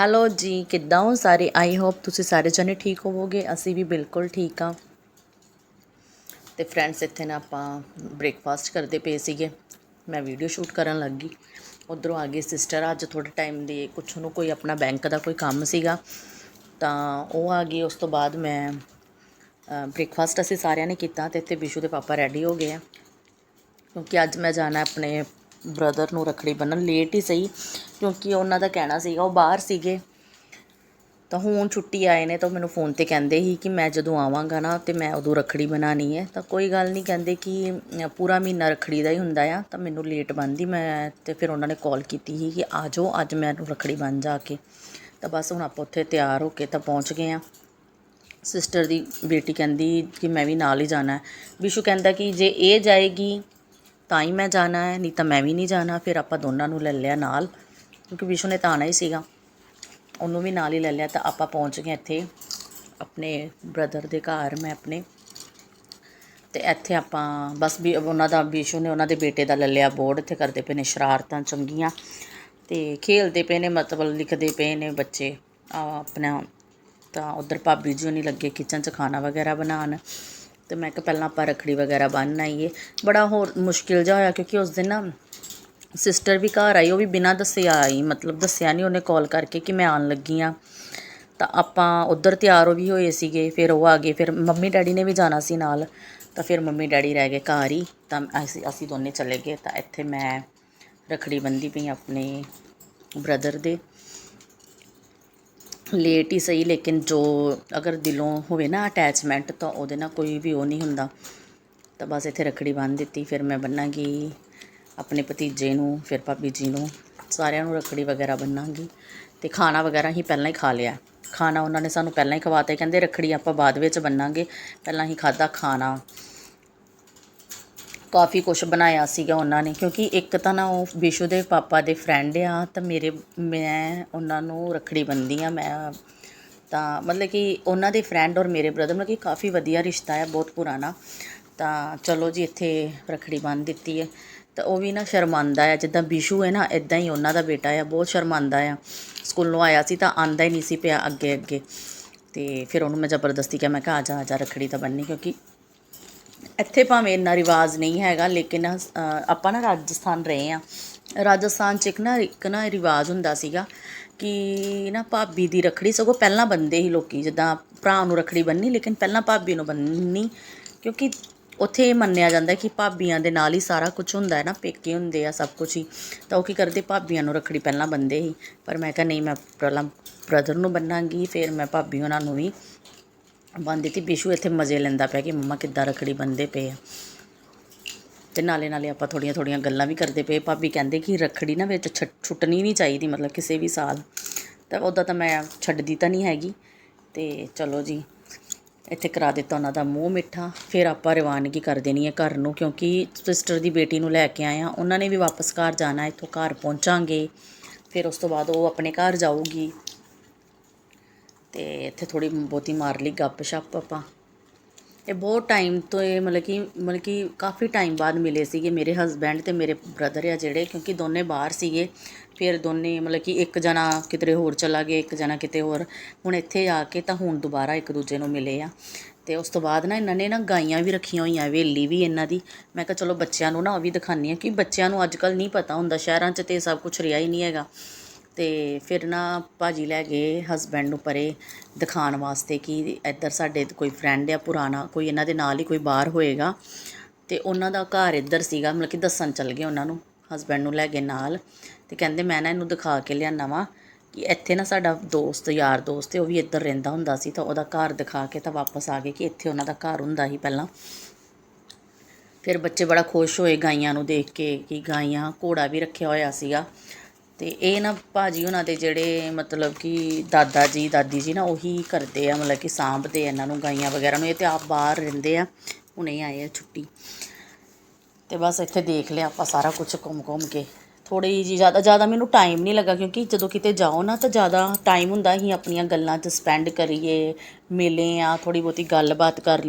Hello ਜੀ, ਕਿੱਦਾਂ ਹੋ ਸਾਰੇ? ਆਈ ਹੋਪ ਤੁਸੀਂ ਸਾਰੇ ਜਣੇ ਠੀਕ ਹੋਵੋਗੇ। ਅਸੀਂ ਵੀ ਬਿਲਕੁਲ ਠੀਕ ਆ ਤੇ ਫਰੈਂਡਸ ਇੱਥੇ ਨਾ ਆਪਾਂ ਬ੍ਰੇਕਫਾਸਟ ਕਰਦੇ ਪਏ ਸੀਗੇ। ਮੈਂ ਵੀਡੀਓ ਸ਼ੂਟ ਕਰਨ ਲੱਗੀ। ਉਧਰੋਂ ਆ ਗਈ ਸਿਸਟਰ ਅੱਜ ਥੋੜੇ ਟਾਈਮ ਦੀ ਕੁਛ ਨੂੰ ਕੋਈ ਆਪਣਾ ਬੈਂਕ ਦਾ ਕੋਈ ਕੰਮ ਸੀਗਾ। ਤਾਂ ਉਹ ਆ ਗਈ। ਉਸ ਤੋਂ ਬਾਅਦ ਮੈਂ ਬ੍ਰੇਕਫਾਸਟ ਅਸੀਂ ਸਾਰਿਆਂ ਨੇ ਕੀਤਾ ਤੇ ਇੱਥੇ ਬਿਸ਼ੂ ਦੇ ਪਾਪਾ ਰੈਡੀ ਹੋ ਗਏ ਆ। ਕਿਉਂਕਿ ਅੱਜ ਮੈਂ ਜਾਣਾ ਆਪਣੇ ਬ੍ਰਦਰ ਨੂੰ ਰੱਖੜੀ ਬੰਨਣ ਲੇਟ ਹੀ ਸਹੀ, ਕਿਉਂਕਿ ਉਹਨਾਂ ਦਾ ਕਹਿਣਾ ਸੀਗਾ ਉਹ ਬਾਹਰ ਸੀਗੇ। ਤਾਂ ਹੁਣ ਛੁੱਟੀ ਆਏ ਨੇ, ਤਾਂ ਮੈਨੂੰ ਫੋਨ ਤੇ ਕਹਿੰਦੇ ਸੀ ਕਿ ਮੈਂ ਜਦੋਂ ਆਵਾਂਗਾ ਨਾ, ਤੇ ਮੈਂ ਉਦੋਂ ਰੱਖੜੀ ਬਣਾਣੀ ਹੈ। ਤਾਂ ਕੋਈ ਗੱਲ ਨਹੀਂ, ਕਹਿੰਦੇ ਕਿ ਪੂਰਾ ਮਹੀਨਾ ਰੱਖੜੀ ਦਾ ਹੀ ਹੁੰਦਾ ਆ, ਤਾਂ ਮੈਨੂੰ ਲੇਟ ਬੰਦੀ ਮੈਂ ਤੇ ਫਿਰ ਉਹਨਾਂ ਨੇ ਕਾਲ ਕੀਤੀ ਸੀ ਕਿ ਆ ਜਾਓ, ਅੱਜ ਮੈਨੂੰ ਰੱਖੜੀ ਬਣ ਜਾ ਕੇ। ਤਾਂ ਬਸ ਹੁਣ ਆਪਾਂ ਉੱਥੇ ਤਿਆਰ ਹੋ ਕੇ ਤਾਂ ਪਹੁੰਚ ਗਏ ਆ ਸਿਸਟਰ ਦੀ ਬੇਟੀ ਕਹਿੰਦੀ ਕਿ ਮੈਂ ਵੀ ਨਾਲ ਹੀ ਜਾਣਾ ਹੈ। ਵਿਸ਼ੂ ਕਹਿੰਦਾ ਕਿ ਜੇ ਇਹ ਜਾਏਗੀ ਤਾਂ ਹੀ ਮੈਂ ਜਾਣਾ ਹੈ, ਨਹੀਂ ਤਾਂ ਮੈਂ ਵੀ ਨਹੀਂ ਜਾਣਾ, ਫਿਰ ਆਪਾਂ ਦੋਨਾਂ ਨੂੰ ਲੈ ਲਿਆ ਨਾਲ, ਕਿਉਂਕਿ ਵਿਸ਼ੂ ਨੇ ਤਾਂ ਆਉਣਾ ਹੀ ਸੀਗਾ। ਉਹਨੂੰ ਵੀ ਨਾਲ ਹੀ ਲੈ ਲਿਆ ਤਾਂ ਆਪਾਂ ਪਹੁੰਚ ਗਏ ਇੱਥੇ, ਆਪਣੇ ਬ੍ਰਦਰ ਦੇ ਘਰ ਮੈਂ ਆਪਣੇ। ਤੇ ਇੱਥੇ ਆਪਾਂ, ਬਸ ਵੀ ਉਹਨਾਂ ਦਾ, ਵਿਸ਼ੂ ਨੇ ਉਹਨਾਂ ਦੇ ਬੇਟੇ ਦਾ ਲੈ ਲਿਆ ਬੋਰਡ, ਇੱਥੇ ਕਰਦੇ ਪਏ ਨੇ ਸ਼ਰਾਰਤਾਂ ਚੰਗੀਆਂ। ਤੇ ਖੇਲਦੇ ਪਏ ਨੇ, ਮਤਲਬ ਲਿਖਦੇ ਪਏ ਨੇ ਬੱਚੇ ਆਪਣਾ ਤਾਂ ਉਧਰ ਭਾਬੀ ਜੀ ਨਹੀਂ ਲੱਗੇ ਕਿਚਨ 'ਚ ਖਾਣਾ ਵਗੈਰਾ ਬਣਾਉਣ। ਤੇ ਮੈਂ ਕਿਹਾ ਪਹਿਲਾਂ ਆਪਾਂ ਰੱਖੜੀ ਵਗੈਰਾ ਬੰਨ੍ਹ ਆਈਏ। ਬੜਾ ਹੋਰ ਮੁਸ਼ਕਿਲ ਜਿਹਾ ਹੋਇਆ ਕਿਉਂਕਿ ਉਸ ਦਿਨ ਨਾ ਸਿਸਟਰ ਵੀ ਘਰ ਆਈ, ਉਹ ਵੀ ਬਿਨਾਂ ਦੱਸਿਆ ਆਈ, ਮਤਲਬ ਦੱਸਿਆ ਨਹੀਂ ਉਹਨੇ ਕਾਲ ਕਰਕੇ ਕਿ ਮੈਂ ਆਉਣ ਲੱਗੀ ਆ ਤਾਂ ਆਪਾਂ ਉਧਰ ਤਿਆਰ ਹੋ ਵੀ ਹੋਏ ਸੀਗੇ, ਫਿਰ ਉਹ ਆ ਗਏ, ਫਿਰ ਮੰਮੀ ਡੈਡੀ ਨੇ ਵੀ ਜਾਣਾ ਸੀ ਨਾਲ। ਤਾਂ ਫਿਰ ਮੰਮੀ ਡੈਡੀ ਰਹਿ ਗਏ ਘਰ ਹੀ, ਤਾਂ ਅਸੀਂ ਅਸੀਂ ਦੋਨੇ ਚਲੇ ਗਏ। ਤਾਂ ਇੱਥੇ ਮੈਂ ਰੱਖੜੀ ਬੰਦੀ ਪਈ ਆਪਣੇ ਬ੍ਰਦਰ ਦੇ। ਲੇਟ ਹੀ ਸਹੀ, ਲੇਕਿਨ ਜੋ ਅਗਰ ਦਿਲੋਂ ਹੋਵੇ ਨਾ ਅਟੈਚਮੈਂਟ ਤਾਂ ਉਹਦੇ ਨਾਲ ਕੋਈ ਵੀ ਉਹ ਨਹੀਂ ਹੁੰਦਾ। ਤਾਂ ਬਸ ਇੱਥੇ ਰੱਖੜੀ ਬੰਨ੍ਹ ਦਿੱਤੀ, ਫਿਰ ਮੈਂ ਬੰਨਾਂਗੀ ਆਪਣੇ ਭਤੀਜੇ ਨੂੰ, ਫਿਰ ਭਾਬੀ ਜੀ ਨੂੰ, ਸਾਰਿਆਂ ਨੂੰ ਰੱਖੜੀ ਵਗੈਰਾ ਬੰਨਾਂਗੀ। ਤੇ ਖਾਣਾ ਵਗੈਰਾ ਹੀ ਪਹਿਲਾਂ ਹੀ ਖਾ ਲਿਆ। ਖਾਣਾ ਉਹਨਾਂ ਨੇ ਸਾਨੂੰ ਪਹਿਲਾਂ ਹੀ ਖਵਾਤਾ, ਕਹਿੰਦੇ ਰੱਖੜੀ ਆਪਾਂ ਬਾਅਦ ਵਿੱਚ ਬੰਨਾਂਗੇ, ਪਹਿਲਾਂ ਹੀ ਖਾਦਾ ਖਾਣਾ। ਕਾਫੀ ਕੁਝ ਬਣਾਇਆ ਸੀਗਾ ਉਹਨਾਂ ਨੇ, ਕਿਉਂਕਿ ਇੱਕ ਤਾਂ ਨਾ ਉਹ ਵਿਸ਼ੂ ਦੇ ਪਾਪਾ ਦੇ ਫਰੈਂਡ ਆ, ਤਾਂ ਮੇਰੇ, ਮੈਂ ਉਹਨਾਂ ਨੂੰ ਰੱਖੜੀ ਬੰਨ੍ਹਦੀ ਆ, ਮੈਂ ਤਾਂ ਮਤਲਬ ਕਿ ਉਹਨਾਂ ਦੇ ਫਰੈਂਡ ਔਰ ਮੇਰੇ ਬ੍ਰਦਰ ਮਤਲਬ ਕਿ ਕਾਫੀ ਵਧੀਆ ਰਿਸ਼ਤਾ ਹੈ ਬਹੁਤ ਪੁਰਾਣਾ। ਤਾਂ ਚਲੋ ਜੀ, ਇੱਥੇ ਰੱਖੜੀ ਬੰਨ੍ਹ ਦਿੱਤੀ ਹੈ ਤਾਂ ਉਹ ਵੀ ਨਾ ਸ਼ਰਮਾਂਦਾ ਆ, ਜਿੱਦਾਂ ਵਿਸ਼ੂ ਹੈ ਨਾ ਇਦਾਂ ਹੀ ਉਹਨਾਂ ਦਾ ਬੇਟਾ ਆ, ਬਹੁਤ ਸ਼ਰਮਾਂਦਾ ਆ। ਸਕੂਲੋਂ ਆਇਆ ਸੀ ਤਾਂ ਆਂਦਾ ਹੀ ਨਹੀਂ ਸੀ ਪਿਆ ਅੱਗੇ ਅੱਗੇ ਤੇ ਫਿਰ ਉਹਨੂੰ ਮੈਂ ਜ਼ਬਰਦਸਤੀ ਕਿਹਾ, ਮੈਂ ਕਿਹਾ ਆ ਜਾ ਆ ਜਾ, ਰੱਖੜੀ ਤਾਂ ਬੰਨੀ ਕਿਉਂਕਿ ਇੱਥੇ ਭਾਵੇਂ ਇੰਨਾ ਰਿਵਾਜ ਨਹੀਂ ਹੈਗਾ, ਲੇਕਿਨ ਆਪਾਂ ਨਾ ਰਾਜਸਥਾਨ ਰਹੇ ਆ ਰਾਜਸਥਾਨ ਚ ਇੱਕ ਨਾ ਇੱਕ ਨਾ ਰਿਵਾਜ ਹੁੰਦਾ ਸੀਗਾ ਕਿ ਨਾ ਭਾਬੀ ਦੀ ਰੱਖੜੀ ਸਗੋਂ ਪਹਿਲਾਂ ਬੰਦੇ ਹੀ ਲੋਕੀ, ਜਿੱਦਾਂ ਭਰਾ ਨੂੰ ਰੱਖੜੀ ਬੰਨ੍ਹਣੀ ਲੇਕਿਨ ਪਹਿਲਾਂ ਭਾਬੀ ਨੂੰ ਬੰਨ੍ਹਣੀ ਕਿਉਂਕਿ ਉੱਥੇ ਇਹ ਮੰਨਿਆ ਜਾਂਦਾ ਕਿ ਭਾਬੀਆਂ ਦੇ ਨਾਲ ਹੀ ਸਾਰਾ ਕੁਝ ਹੁੰਦਾ ਹੈ ਨਾ, ਪੇਕੇ ਹੁੰਦੇ ਆ ਸਭ ਕੁਝ ਹੀ। ਤਾਂ ਉਹ ਕੀ ਕਰਦੇ, ਭਾਬੀਆਂ ਨੂੰ ਰੱਖੜੀ ਪਹਿਲਾਂ ਬੰਨ੍ਹਦੇ ਸੀ ਪਰ ਮੈਂ ਕਿਹਾ, ਨਹੀਂ, ਮੈਂ ਪਹਿਲਾਂ ਬ੍ਰਦਰ ਨੂੰ ਬੰਨਾਂਗੀ, ਫਿਰ ਮੈਂ ਭਾਬੀ ਉਹਨਾਂ ਨੂੰ ਵੀ ਬੰਨ ਦਿੱਤੀ ਬਿਸ਼ੂ ਇੱਥੇ ਮਜ਼ੇ ਲੈਂਦਾ ਪਿਆ ਕਿ ਮੰਮਾ ਕਿੱਦਾਂ ਰੱਖੜੀ ਬੰਨਦੇ ਪਏ ਆ। ਤੇ ਨਾਲੇ ਨਾਲੇ ਆਪਾਂ ਥੋੜੀਆਂ ਥੋੜੀਆਂ ਗੱਲਾਂ ਵੀ ਕਰਦੇ ਪਏ। ਭਾਬੀ ਕਹਿੰਦੇ ਕਿ ਰੱਖੜੀ ਨਾ ਵਿੱਚ ਛੱਡ- ਛੁੱਟਣੀ ਨਹੀਂ ਚਾਹੀਦੀ, ਮਤਲਬ ਕਿਸੇ ਵੀ ਸਾਲ। ਤਾਂ ਉੱਦਾਂ ਤਾਂ ਮੈਂ ਛੱਡਦੀ ਤਾਂ ਨਹੀਂ ਹੈਗੀ। ਤੇ ਚਲੋ ਜੀ, ਇੱਥੇ ਕਰਾ ਦਿੱਤਾ ਉਹਨਾਂ ਦਾ ਮੂੰਹ ਮਿੱਠਾ। ਫਿਰ ਆਪਾਂ ਰਵਾਨਗੀ ਕਰ ਦੇਣੀ ਹੈ ਘਰ ਨੂੰ, ਕਿਉਂਕਿ ਸਿਸਟਰ ਦੀ ਬੇਟੀ ਨੂੰ ਲੈ ਕੇ ਆਏ ਆ ਉਹਨਾਂ ਨੇ ਵੀ ਵਾਪਸ ਘਰ ਜਾਣਾ, ਇੱਥੋਂ ਘਰ ਪਹੁੰਚਾਂਗੇ। ਫਿਰ ਉਸ ਤੋਂ ਬਾਅਦ ਉਹ ਆਪਣੇ ਘਰ ਜਾਊਗੀ। ਤੇ ਇੱਥੇ ਥੋੜੀ ਬਹੁਤੀ ਮਾਰ ਲਈ ਗੱਪ ਸ਼ੱਪ ਆਪਾਂ। ਇਹ ਬਹੁਤ ਟਾਈਮ ਤੋਂ ਇਹ ਮਤਲਬ ਕਿ ਮਤਲਬ ਕਿ ਕਾਫੀ ਟਾਈਮ ਬਾਅਦ ਮਿਲੇ ਸੀਗੇ ਮੇਰੇ ਹਸਬੈਂਡ ਤੇ ਮੇਰੇ ਬ੍ਰਦਰ ਆ ਜਿਹੜੇ, ਕਿਉਂਕਿ ਦੋਨੇ ਬਾਹਰ ਸੀਗੇ। ਫਿਰ ਦੋਨੇ ਮਤਲਬ ਕਿ ਇੱਕ ਜਣਾ ਕਿਤੇ ਹੋਰ ਚਲਾ ਗਿਆ, ਇੱਕ ਜਣਾ ਕਿਤੇ ਹੋਰ। ਹੁਣ ਇੱਥੇ ਆ ਕੇ ਤਾਂ ਹੁਣ ਦੁਬਾਰਾ ਇੱਕ ਦੂਜੇ ਨੂੰ ਮਿਲੇ ਆ। ਤੇ ਉਸ ਤੋਂ ਬਾਅਦ ਨਾ ਇਹਨਾਂ ਨੇ ਨਾ ਗਾਈਆਂ ਵੀ ਰੱਖੀਆਂ ਹੋਈਆਂ ਵੇਲੀ ਵੀ ਇਹਨਾਂ ਦੀ। ਮੈਂ ਕਿਹਾ ਚਲੋ ਬੱਚਿਆਂ ਨੂੰ ਨਾ ਉਹ ਵੀ ਦਿਖਾਉਂਦੀ ਆ ਕਿ ਬੱਚਿਆਂ ਨੂੰ ਅੱਜ ਕੱਲ ਨਹੀਂ ਪਤਾ ਹੁੰਦਾ, ਸ਼ਹਿਰਾਂ 'ਚ ਤੇ ਸਭ ਕੁਝ ਰਿਹਾ ਹੀ ਨਹੀਂ ਹੈਗਾ। ਅਤੇ ਫਿਰ ਨਾ ਭਾਜੀ ਲੈ ਗਏ ਹਸਬੈਂਡ ਨੂੰ ਪਰੇ ਦਿਖਾਉਣ ਵਾਸਤੇ ਕਿ ਇੱਧਰ ਸਾਡੇ ਕੋਈ ਫਰੈਂਡ ਆ ਪੁਰਾਣਾ, ਕੋਈ ਇਹਨਾਂ ਦੇ ਨਾਲ ਹੀ ਕੋਈ ਬਾਹਰ ਹੋਏਗਾ। ਅਤੇ ਉਹਨਾਂ ਦਾ ਘਰ ਇੱਧਰ ਸੀਗਾ, ਮਤਲਬ ਕਿ ਦੱਸਣ ਚੱਲ ਗਏ ਉਹਨਾਂ ਨੂੰ ਹਸਬੈਂਡ ਨੂੰ ਲੈ ਗਏ ਨਾਲ। ਤੇ ਕਹਿੰਦੇ ਮੈਂ ਨਾ ਇਹਨੂੰ ਦਿਖਾ ਕੇ ਲਿਆਉਣਾ ਵਾਂ ਕਿ ਇੱਥੇ ਨਾ ਸਾਡਾ ਦੋਸਤ, ਯਾਰ ਦੋਸਤ ਹੈ ਉਹ ਵੀ ਇੱਧਰ ਰਹਿੰਦਾ ਹੁੰਦਾ ਸੀ ਤਾਂ ਉਹਦਾ ਘਰ ਦਿਖਾ ਕੇ ਤਾਂ ਵਾਪਸ ਆ ਗਏ ਕਿ ਇੱਥੇ ਉਹਨਾਂ ਦਾ ਘਰ ਹੁੰਦਾ ਸੀ ਪਹਿਲਾਂ। ਫਿਰ ਬੱਚੇ ਬੜਾ ਖੁਸ਼ ਹੋਏ ਗਾਈਆਂ ਨੂੰ ਦੇਖ ਕੇ ਕਿ ਗਾਈਆਂ ਘੋੜਾ ਵੀ ਰੱਖਿਆ ਹੋਇਆ ਸੀਗਾ। ਅਤੇ ਇਹ ਨਾ ਭਾਅ ਜੀ ਉਹਨਾਂ ਦੇ ਜਿਹੜੇ ਮਤਲਬ ਕਿ ਦਾਦਾ ਜੀ, ਦਾਦੀ ਜੀ ਨਾ ਉਹੀ ਕਰਦੇ ਆ, ਮਤਲਬ ਕਿ ਸਾਂਭਦੇ ਆ ਇਹਨਾਂ ਨੂੰ ਗਾਈਆਂ ਵਗੈਰਾ ਨੂੰ। ਇਹ ਤਾਂ ਆਪ ਬਾਹਰ ਰਹਿੰਦੇ ਆ, ਹੁਣੇ ਆਏ ਆ ਛੁੱਟੀ। ਅਤੇ ਬਸ ਇੱਥੇ ਦੇਖ ਲਿਆ ਆਪਾਂ ਸਾਰਾ ਕੁਝ ਘੁੰਮ-ਘੁੰਮ ਕੇ। ਥੋੜ੍ਹੀ ਜੀ ਜ਼ਿਆਦਾ ਜ਼ਿਆਦਾ ਮੈਨੂੰ ਟਾਈਮ ਨਹੀਂ ਲੱਗਾ ਕਿਉਂਕਿ ਜਦੋਂ ਕਿਤੇ ਜਾਓ ਨਾ ਤਾਂ ਜ਼ਿਆਦਾ ਟਾਈਮ ਹੁੰਦਾ ਹੀ ਆਪਣੀਆਂ ਗੱਲਾਂ 'ਚ ਸਪੈਂਡ ਕਰੀਏ, ਮਿਲੇ ਆ, ਥੋੜ੍ਹੀ ਬਹੁਤੀ ਗੱਲਬਾਤ ਕਰ ਲਈ